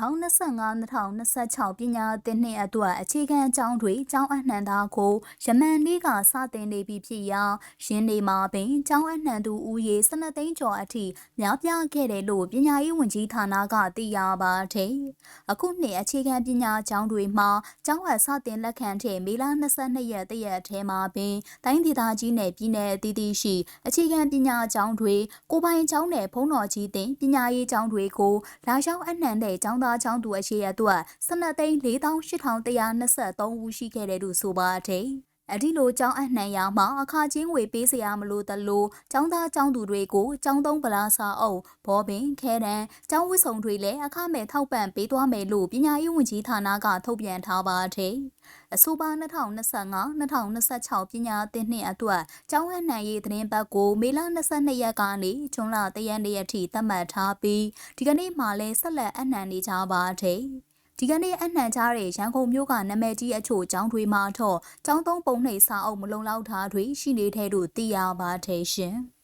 2025-2026ပညာသင်နှစ်အတွက်အခြေခံအကြောင်းတွေကျောင်းအနှံသားကိုယမန်လေးကစတင်နေပြီဖြစ်ရာရင်းနေမှာပင်ကျောင်းအနှံသူဦးရေ12သိန်းကျော်အထိများပြားခဲ့တယ်လို့ပညာရေးဝန်ကြီးဌာနကသိရပါတယ်။အခုနှစ်အခြေခံပညာကျောင်းတွေမှာကျောင်းဝစတင်လက်ခံတဲ့မေလ22ရက်တရက်အထဲမှာပင်တိုင်းဒေသကြီးနယ်ပြည်နယ်အသီးသီးရှိအခြေခံပညာကျောင်းတွေကိုပိုင်ကျောင်းနယ်ဖုံးတော်ကြီးတင်ပညာရေးကျောင်းတွေကိုလာရောက်အနှံတဲ့ကျောင်းသားကျောင်းသူအရှိအတွက်12သိန်း48,123ဦးရှိခဲ့တယ်လို့ဆိုပါတယ်။ အဒီလိုကျောင်းအနှံရမှာအခါချင်းငွေပေးစရာမလိုတလို့ကျောင်းသားကျောင်းသူတွေကိုကျောင်းသုံးပလားစာအုပ်ဘောပင်ခဲတံကျောင်းဝတ်စုံတွေလည်းအခမဲ့ထောက်ပံ့ပေးသွားမယ်လို့ပညာရေးဝန်ကြီးဌာနကထုတ်ပြန်ထားပါတယ်။အဆိုပါ2025-2026ပညာသင်နှစ်အတွက်ကျောင်းအနှံရေးသတင်းပတ်ကိုမေလ22ရက်ကနေဇွန်လ3ရက်နေ့အထိသတ်မှတ်ထားပြီးဒီကနေ့မှလည်းဆက်လက်အနှံနေကြပါတယ်။ ဒီကနေ့အနှံကြတဲ့ရန်ကုန်မြို့ကနာမည်ကြီးအချို့ကျောင်းတွေမှာတော့ကျောင်းသုံးပုံနှိပ်စာအုပ်မလုံလောက်တာတွေရှိနေတဲ့လို့သိရပါတယ်ရှင်။